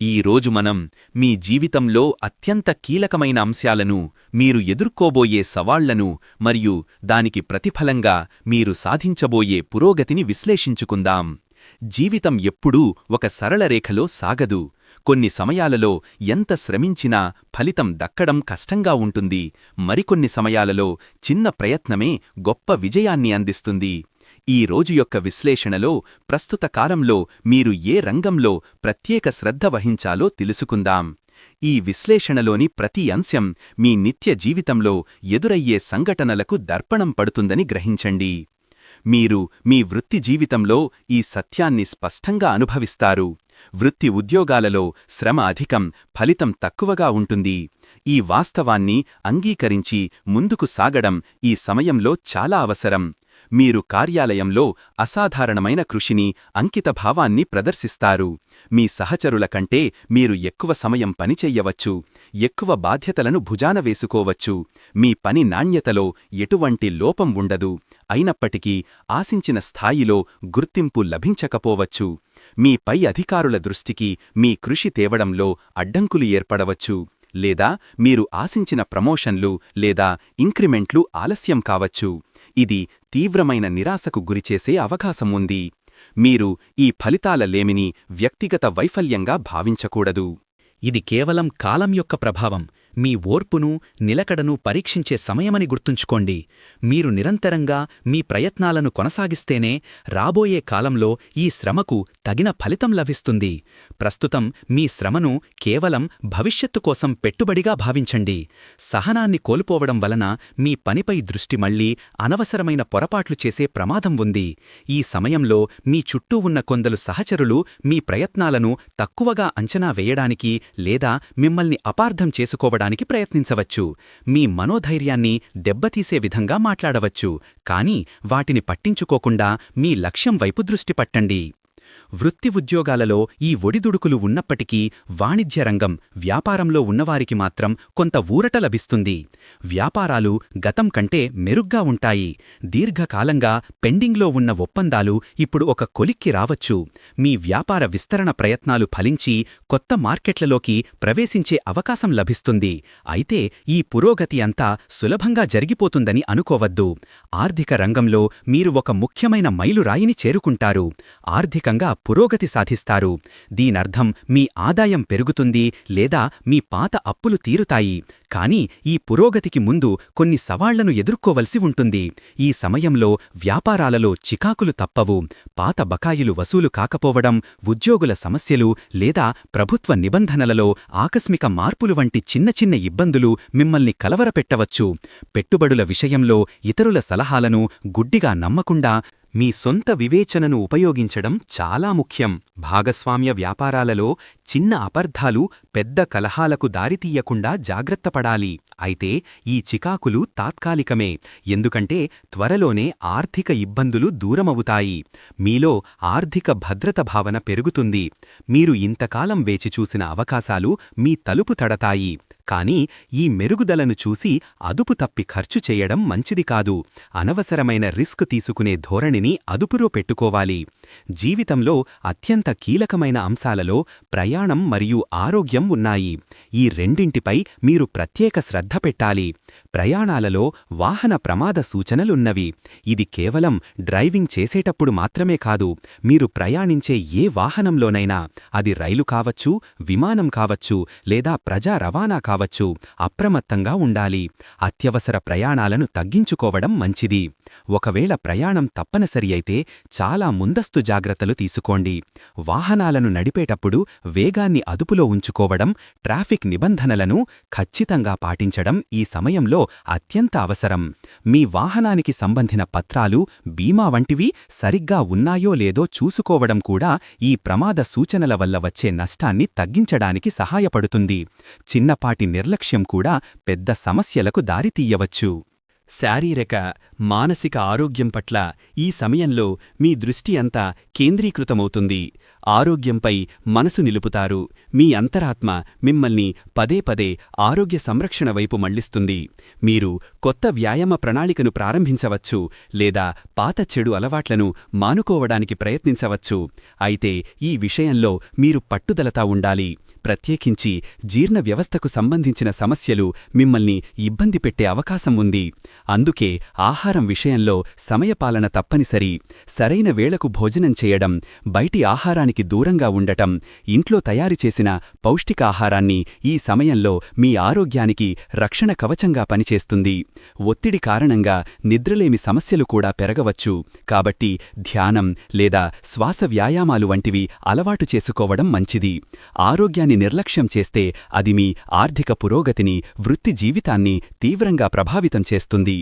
ఈ రోజు మనం మీ జీవితంలో అత్యంత కీలకమైన అంశాలను మీరు ఎదుర్కోబోయే సవాళ్ళను మరియు దానికి ప్రతిఫలంగా మీరు సాధించబోయే పురోగతిని విశ్లేషించుకుందాం. జీవితం ఎప్పుడూ ఒక సరళ రేఖలో సాగదు. కొన్ని సమయాలలో ఎంత శ్రమించినా ఫలితం దక్కడం కష్టంగా ఉంటుంది. మరికొన్ని సమయాలలో చిన్న ప్రయత్నమే గొప్ప విజయాన్ని అందిస్తుంది. ఈ రోజు యొక్క విశ్లేషణలో ప్రస్తుత కాలంలో మీరు ఏ రంగంలో ప్రత్యేక శ్రద్ధ వహించాలో తెలుసుకుందాం. ఈ విశ్లేషణలోని ప్రతి అంశం మీ నిత్య జీవితంలో ఎదురయ్యే సంఘటనలకు దర్పణం పడుతుందని గ్రహించండి. మీరు మీ వృత్తి జీవితంలో ఈ సత్యాన్ని స్పష్టంగా అనుభవిస్తారు. వృత్తి ఉద్యోగాలలో శ్రమ అధికం ఫలితం తక్కువగా ఉంటుంది. ఈ వాస్తవాన్ని అంగీకరించి ముందుకు సాగడం ఈ సమయంలో చాలా అవసరం. మీరు కార్యాలయంలో అసాధారణమైన కృషిని అంకితభావాన్ని ప్రదర్శిస్తారు. మీ సహచరుల కంటే మీరు ఎక్కువ సమయం పనిచెయ్యవచ్చు ఎక్కువ బాధ్యతలను భుజాన వేసుకోవచ్చు. మీ పని నాణ్యతలో ఎటువంటి లోపం ఉండదు. అయినప్పటికీ ఆశించిన స్థాయిలో గుర్తింపు లభించకపోవచ్చు. మీ పై అధికారుల దృష్టికి మీ కృషి తేవడంలో అడ్డంకులు ఏర్పడవచ్చు. లేదా మీరు ఆశించిన ప్రమోషన్లు లేదా ఇంక్రిమెంట్లు ఆలస్యం కావచ్చు. ఇది తీవ్రమైన నిరాశకు గురిచేసే అవకాశం ఉంది. మీరు ఈ ఫలితాల లేమిని వ్యక్తిగత వైఫల్యంగా భావించకూడదు. ఇది కేవలం కాలం యొక్క ప్రభావం. మీ ఓర్పును నిలకడను పరీక్షించే సమయమని గుర్తుంచుకోండి. మీరు నిరంతరంగా మీ ప్రయత్నాలను కొనసాగిస్తేనే రాబోయే కాలంలో ఈ శ్రమకు తగిన ఫలితం లభిస్తుంది. ప్రస్తుతం మీ శ్రమను కేవలం భవిష్యత్తు కోసం పెట్టుబడిగా భావించండి. సహనాన్ని కోల్పోవడం వలన మీ పనిపై దృష్టి మళ్ళీ అనవసరమైన పొరపాట్లు చేసే ప్రమాదం ఉంది. ఈ సమయంలో మీ చుట్టూ ఉన్న కొందరు సహచరులు మీ ప్రయత్నాలను తక్కువగా అంచనా వేయడానికి లేదా మిమ్మల్ని అపార్థం చేసుకోవడం తెలుసుకోవడానికి ప్రయత్నించవచ్చు. మీ మనోధైర్యాన్ని దెబ్బతీసే విధంగా మాట్లాడవచ్చు. కానీ వాటిని పట్టించుకోకుండా మీ లక్ష్యం వైపు దృష్టి పట్టండి. వృత్తి ఉద్యోగాలలో ఈ ఒడిదుడుకులు ఉన్నప్పటికీ వాణిజ్య రంగం వ్యాపారంలో ఉన్నవారికి మాత్రం కొంత ఊరట లభిస్తుంది. వ్యాపారాలు గతం కంటే మెరుగ్గా ఉంటాయి. దీర్ఘకాలంగా పెండింగ్లో ఉన్న ఒప్పందాలు ఇప్పుడు ఒక కొలిక్కి రావచ్చు. మీ వ్యాపార విస్తరణ ప్రయత్నాలు ఫలించి కొత్త మార్కెట్లలోకి ప్రవేశించే అవకాశం లభిస్తుంది. అయితే ఈ పురోగతి అంతా సులభంగా జరిగిపోతుందని అనుకోవద్దు. ఆర్థిక రంగంలో మీరు ఒక ముఖ్యమైన మైలురాయిని చేరుకుంటారు. ఆర్థికంగా పురోగతి సాధిస్తారు. దీనర్థం మీ ఆదాయం పెరుగుతుంది లేదా మీ పాత అప్పులు తీరుతాయి. కానీ ఈ పురోగతికి ముందు కొన్ని సవాళ్ళను ఎదుర్కోవలసి ఉంటుంది. ఈ సమయంలో వ్యాపారాలలో చికాకులు తప్పవు. పాత బకాయిలు వసూలు కాకపోవడం ఉద్యోగుల సమస్యలు లేదా ప్రభుత్వ నిబంధనలలో ఆకస్మిక మార్పులు వంటి చిన్న చిన్న ఇబ్బందులు మిమ్మల్ని కలవరపెట్టవచ్చు. పెట్టుబడుల విషయంలో ఇతరుల సలహాలను గుడ్డిగా నమ్మకుండా మీ సొంత వివేచనను ఉపయోగించడం చాలా ముఖ్యం. భాగస్వామ్య వ్యాపారాలలో చిన్న అపర్ధాలు పెద్ద కలహాలకు దారితీయకుండా జాగ్రత్తపడాలి. అయితే ఈ చికాకులు తాత్కాలికమే. ఎందుకంటే త్వరలోనే ఆర్థిక ఇబ్బందులు దూరమవుతాయి. మీలో ఆర్థిక భద్రత భావన పెరుగుతుంది. మీరు ఇంతకాలం వేచిచూసిన అవకాశాలు మీ తలుపు తడతాయి. కానీ ఈ మెరుగుదలను చూసి అదుపు తప్పి ఖర్చు చేయడం మంచిది కాదు. అనవసరమైన రిస్క్ తీసుకునే ధోరణిని అదుపులో పెట్టుకోవాలి. జీవితంలో అత్యంత కీలకమైన అంశాలలో ప్రయాణం మరియు ఆరోగ్యం ఉన్నాయి. ఈ రెండింటిపై మీరు ప్రత్యేక శ్రద్ధ పెట్టాలి. ప్రయాణాలలో వాహన ప్రమాద సూచనలున్నవి. ఇది కేవలం డ్రైవింగ్ చేసేటప్పుడు మాత్రమే కాదు. మీరు ప్రయాణించే ఏ వాహనంలోనైనా అది రైలు కావచ్చు విమానం కావచ్చు లేదా ప్రజా రవాణా కావచ్చు అప్రమత్తంగా ఉండాలి. అత్యవసర ప్రయాణాలను తగ్గించుకోవడం మంచిది. ఒకవేళ ప్రయాణం తప్పనిసరి అయితే చాలా ముందస్తు జాగ్రత్తలు తీసుకోండి. వాహనాలను నడిపేటప్పుడు వేగాన్ని అదుపులో ఉంచుకోవడం ట్రాఫిక్ నిబంధనలను ఖచ్చితంగా పాటించడం ఈ సమయంలో అత్యంత అవసరం. మీ వాహనానికి సంబంధిన పత్రాలు బీమా వంటివి సరిగ్గా ఉన్నాయో లేదో చూసుకోవడం కూడా ఈ ప్రమాద సూచనల వల్ల వచ్చే నష్టాన్ని తగ్గించడానికి సహాయపడుతుంది. చిన్నపాటి నిర్లక్ష్యం కూడా పెద్ద సమస్యలకు దారితీయవచ్చు. శారీరక మానసిక ఆరోగ్యం పట్ల ఈ సమయంలో మీ దృష్టి అంతా కేంద్రీకృతమవుతుంది. ఆరోగ్యంపై మనసు నిలుపుతారు. మీ అంతరాత్మ మిమ్మల్ని పదే పదే ఆరోగ్య సంరక్షణ వైపు మళ్ళిస్తుంది మీరు కొత్త వ్యాయామ ప్రణాళికను ప్రారంభించవచ్చు లేదా పాత చెడు అలవాట్లను మానుకోవడానికి ప్రయత్నించవచ్చు. అయితే ఈ విషయంలో మీరు పట్టుదలతా ఉండాలి. ప్రత్యేకించి జీర్ణ వ్యవస్థకు సంబంధించిన సమస్యలు మిమ్మల్ని ఇబ్బంది పెట్టే అవకాశం ఉంది. అందుకే ఆహారం విషయంలో సమయపాలన తప్పనిసరి. సరైన వేళకు భోజనం చేయడం బయటి ఆహారాన్ని ఆహారానికి దూరంగా ఉండటం ఇంట్లో తయారు చేసిన పౌష్టికాహారాన్ని ఈ సమయంలో మీ ఆరోగ్యానికి రక్షణ కవచంగా పనిచేస్తుంది. ఒత్తిడి కారణంగా నిద్రలేమి సమస్యలు కూడా పెరగవచ్చు. కాబట్టి ధ్యానం లేదా శ్వాస వ్యాయామాలు వంటివి అలవాటు చేసుకోవడం మంచిది. ఆరోగ్యాన్ని నిర్లక్ష్యం చేస్తే అది మీ ఆర్థిక పురోగతిని వృత్తి జీవితాన్ని తీవ్రంగా ప్రభావితం చేస్తుంది.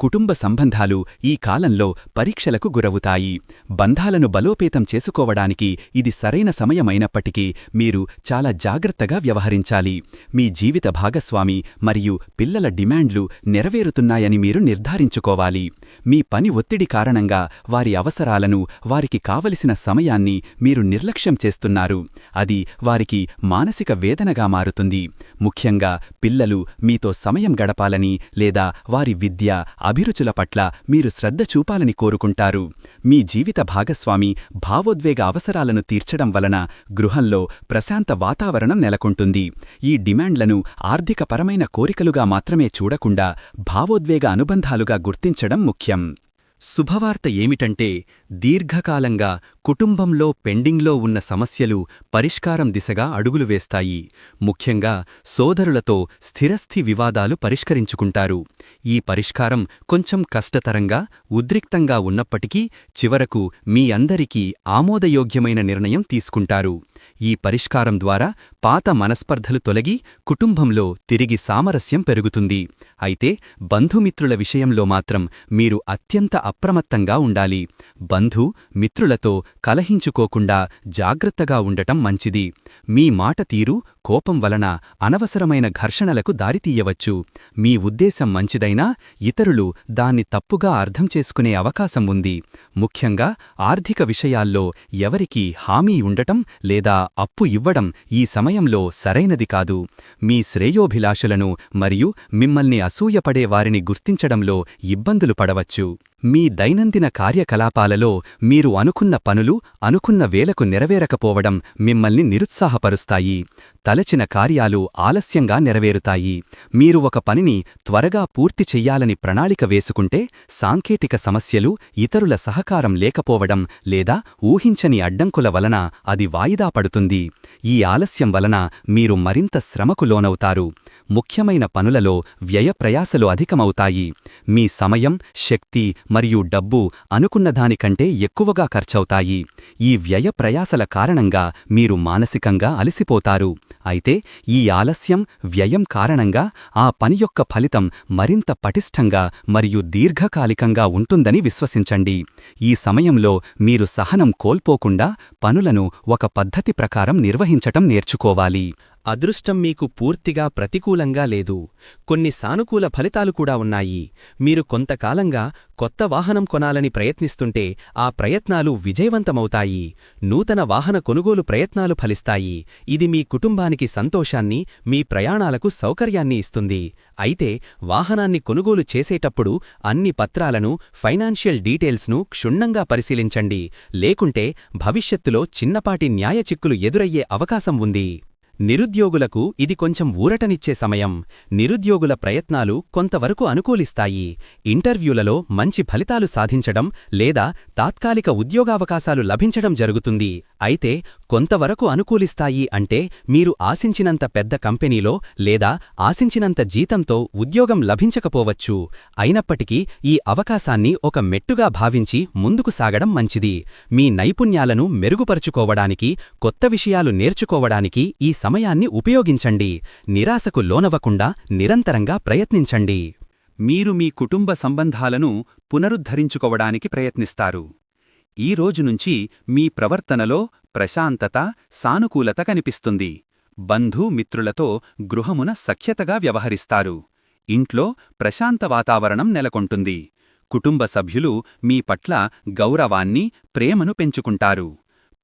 కుటుంబ సంబంధాలు ఈ కాలంలో పరీక్షలకు గురవుతాయి. బంధాలను బలోపేతం చేసుకోవడానికి ఇది సరైన సమయమైనప్పటికీ మీరు చాలా జాగ్రత్తగా వ్యవహరించాలి. మీ జీవిత భాగస్వామి మరియు పిల్లల డిమాండ్లు నెరవేరుతున్నాయని మీరు నిర్ధారించుకోవాలి. మీ పని ఒత్తిడి కారణంగా వారి అవసరాలను వారికి కావలసిన సమయాన్ని మీరు నిర్లక్ష్యం చేస్తున్నారు. అది వారికి మానసిక వేదనగా మారుతుంది. ముఖ్యంగా పిల్లలు మీతో సమయం గడపాలని లేదా వారి విద్య అభిరుచుల పట్ల మీరు శ్రద్ధ చూపాలని కోరుకుంటారు. మీ జీవిత భాగస్వామి భావోద్వేగ అవసరాలను తీర్చడం వలన గృహంలో ప్రశాంత వాతావరణం నెలకొంటుంది. ఈ డిమాండ్లను ఆర్థికపరమైన కోరికలుగా మాత్రమే చూడకుండా భావోద్వేగ అనుబంధాలుగా గుర్తించడం ముఖ్యం. శుభవార్త ఏమిటంటే దీర్ఘకాలంగా కుటుంబంలో పెండింగ్లో ఉన్న సమస్యలు పరిష్కారం దిశగా అడుగులు వేస్తాయి. ముఖ్యంగా సోదరులతో స్థిరస్థి వివాదాలు పరిష్కరించుకుంటారు. ఈ పరిష్కారం కొంచెం కష్టతరంగా ఉద్రిక్తంగా ఉన్నప్పటికీ చివరకు మీ అందరికీ ఆమోదయోగ్యమైన నిర్ణయం తీసుకుంటారు. ఈ పరిష్కారం ద్వారా పాత మనస్పర్ధలు తొలగి కుటుంబంలో తిరిగి సామరస్యం పెరుగుతుంది. అయితే బంధుమిత్రుల విషయంలో మాత్రం మీరు అత్యంత అప్రమత్తంగా ఉండాలి. బంధు మిత్రులతో కలహించుకోకుండా జాగ్రత్తగా ఉండటం మంచిది. మీ మాట తీరు కోపం వలన అనవసరమైన ఘర్షణలకు దారితీయవచ్చు. మీ ఉద్దేశం మంచిదైనా ఇతరులు దాన్ని తప్పుగా అర్థం చేసుకునే అవకాశం ఉంది. ముఖ్యంగా ఆర్థిక విషయాల్లో ఎవరికీ హామీ ఉండటం లేదా అప్పు ఇవ్వడం ఈ సమయంలో సరైనది కాదు. మీ శ్రేయోభిలాషులను మరియు మిమ్మల్ని అసూయపడే వారిని గుర్తించడంలో ఇబ్బందులు పడవచ్చు. మీ దైనందిన కార్యకలాపాలలో మీరు అనుకున్న పనులు అనుకున్న వేలకు నెరవేరకపోవడం మిమ్మల్ని నిరుత్సాహపరుస్తాయి. తలచిన కార్యాలు ఆలస్యంగా నెరవేరుతాయి. మీరు ఒక పనిని త్వరగా పూర్తి చెయ్యాలని ప్రణాళిక వేసుకుంటే సాంకేతిక సమస్యలు ఇతరుల సహకారం లేకపోవడం లేదా ఊహించని అడ్డంకుల వలన అది వాయిదా పడుతుంది. ఈ ఆలస్యం వలన మీరు మరింత శ్రమకు లోనవుతారు. ముఖ్యమైన పనులలో వ్యయప్రయాసలు అధికమవుతాయి. మీ సమయం శక్తి మరియు డబ్బు అనుకున్న దానికంటే ఎక్కువగా ఖర్చవుతాయి. ఈ వ్యయ ప్రయాసల కారణంగా మీరు మానసికంగా అలసిపోతారు. అయితే ఈ ఆలస్యం వ్యయం కారణంగా ఆ పని యొక్క ఫలితం మరింత పటిష్టంగా మరియు దీర్ఘకాలికంగా ఉంటుందని విశ్వసించండి. ఈ సమయంలో మీరు సహనం కోల్పోకుండా పనులను ఒక పద్ధతి ప్రకారం నిర్వహించటం నేర్చుకోవాలి. అదృష్టం మీకు పూర్తిగా ప్రతికూలంగా లేదు. కొన్ని సానుకూల ఫలితాలు కూడా ఉన్నాయి. మీరు కొంతకాలంగా కొత్త వాహనం కొనాలని ప్రయత్నిస్తుంటే ఆ ప్రయత్నాలు విజయవంతమవుతాయి. నూతన వాహన కొనుగోలు ప్రయత్నాలు ఫలిస్తాయి. ఇది మీ కుటుంబానికి సంతోషాన్ని మీ ప్రయాణాలకు సౌకర్యాన్ని ఇస్తుంది. అయితే వాహనాన్ని కొనుగోలు చేసేటప్పుడు అన్ని పత్రాలను ఫైనాన్షియల్ డీటెయిల్స్ను క్షుణ్ణంగా పరిశీలించండి. లేకుంటే భవిష్యత్తులో చిన్నపాటి న్యాయ చిక్కులు ఎదురయ్యే అవకాశం ఉంది. నిరుద్యోగులకు ఇది కొంచెం ఊరటనిచ్చే సమయం. నిరుద్యోగుల ప్రయత్నాలు కొంతవరకు అనుకూలిస్తాయి. ఇంటర్వ్యూలలో మంచి ఫలితాలు సాధించడం లేదా తాత్కాలిక ఉద్యోగావకాశాలు లభించడం జరుగుతుంది. అయితే కొంతవరకు అనుకూలిస్తాయి అంటే మీరు ఆశించినంత పెద్ద కంపెనీలో లేదా ఆశించినంత జీతంతో ఉద్యోగం లభించకపోవచ్చు. అయినప్పటికీ ఈ అవకాశాన్ని ఒక మెట్టుగా భావించి ముందుకు సాగడం మంచిది. మీ నైపుణ్యాలను మెరుగుపరుచుకోవడానికి కొత్త విషయాలు నేర్చుకోవడానికి ఈ సమయాన్ని ఉపయోగించండి. నిరాశకు లోనవ్వకుండా నిరంతరంగా ప్రయత్నించండి. మీరు మీ కుటుంబ సంబంధాలను పునరుద్ధరించుకోవడానికి ప్రయత్నిస్తారు. ఈ రోజునుంచి మీ ప్రవర్తనలో ప్రశాంతత సానుకూలత కనిపిస్తుంది. బంధు మిత్రులతో గృహమున సఖ్యతగా వ్యవహరిస్తారు. ఇంట్లో ప్రశాంత వాతావరణం నెలకొంటుంది. కుటుంబ సభ్యులు మీ పట్ల గౌరవాన్ని ప్రేమను పెంచుకుంటారు.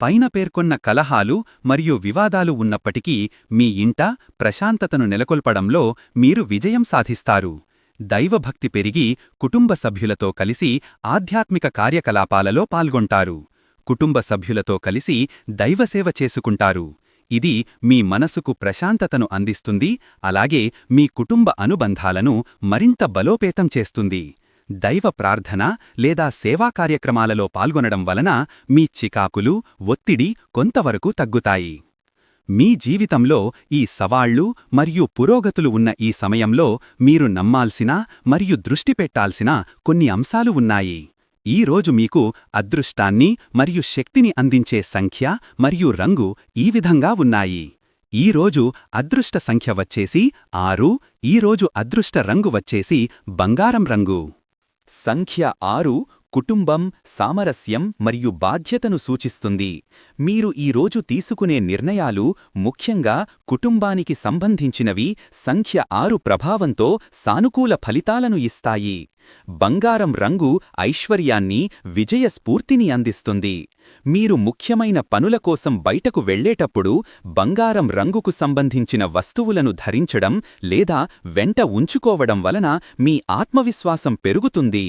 పైన పేర్కొన్న కలహాలు మరియు వివాదాలు ఉన్నప్పటికీ మీ ఇంట ప్రశాంతతను నెలకొల్పడంలో మీరు విజయం సాధిస్తారు. దైవభక్తి పెరిగి కుటుంబ సభ్యులతో కలిసి ఆధ్యాత్మిక కార్యకలాపాలలో పాల్గొంటారు. కుటుంబ సభ్యులతో కలిసి దైవసేవ చేసుకుంటారు. ఇది మీ మనసుకు ప్రశాంతతను అందిస్తుంది అలాగే మీ కుటుంబ అనుబంధాలను మరింత బలోపేతం చేస్తుంది. దైవ ప్రార్థన లేదా సేవా కార్యక్రమాలలో పాల్గొనడం వలన మీ చికాకులు ఒత్తిడి కొంతవరకు తగ్గుతాయి. మీ జీవితంలో ఈ సవాళ్ళు మరియు పురోగతులు ఉన్న ఈ సమయంలో మీరు నమ్మాల్సిన మరియు దృష్టి పెట్టాల్సిన కొన్ని అంశాలు ఉన్నాయి. ఈ రోజు మీకు అదృష్టాన్ని మరియు శక్తిని అందించే సంఖ్య మరియు రంగు ఈ విధంగా ఉన్నాయి. ఈ రోజు అదృష్ట సంఖ్య వచ్చేసి ఆరు ఈ రోజు అదృష్ట రంగు వచ్చేసి బంగారం రంగు. సంఖ్య ఆరు కుటుంబం సామరస్యం మరియు బాధ్యతను సూచిస్తుంది. మీరు ఈ రోజు తీసుకునే నిర్ణయాలు ముఖ్యంగా కుటుంబానికి సంబంధించినవి సంఖ్య ఆరు ప్రభావంతో సానుకూల ఫలితాలను ఇస్తాయి. బంగారం రంగు ఐశ్వర్యాన్ని విజయ స్ఫూర్తిని అందిస్తుంది. మీరు ముఖ్యమైన పనుల కోసం బయటకు వెళ్ళేటప్పుడు బంగారం రంగుకు సంబంధించిన వస్తువులను ధరించడం లేదా వెంట ఉంచుకోవడం వలన మీ ఆత్మవిశ్వాసం పెరుగుతుంది.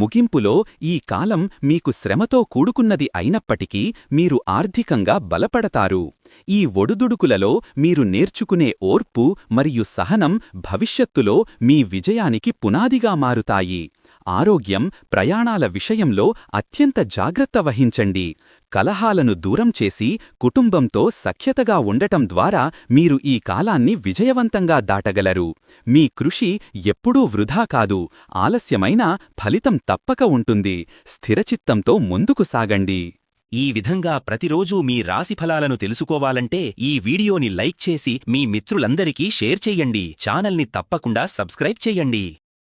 ముగింపులో ఈ కాలం మీకు శ్రమతో కూడుకున్నది అయినప్పటికీ మీరు ఆర్థికంగా బలపడతారు. ఈ ఒడుదుడుకులలో మీరు నేర్చుకునే ఓర్పు మరియు సహనం భవిష్యత్తులో మీ విజయానికి పునాదిగా మారుతాయి. ఆరోగ్యం ప్రయాణాల విషయంలో అత్యంత జాగ్రత్త వహించండి. కలహాలను దూరం చేసి కుటుంబంతో సఖ్యతగా ఉండటం ద్వారా మీరు ఈ కాలాన్ని విజయవంతంగా దాటగలరు. మీ కృషి ఎప్పుడూ వృధా కాదు. ఆలస్యమైన ఫలితం తప్పక ఉంటుంది. స్థిరచిత్తంతో ముందుకు సాగండి. ఈ విధంగా ప్రతిరోజూ మీ రాశిఫలాలను తెలుసుకోవాలంటే ఈ వీడియోని లైక్ చేసి మీ మిత్రులందరికీ షేర్ చెయ్యండి ఛానల్ని తప్పకుండా సబ్స్క్రైబ్ చెయ్యండి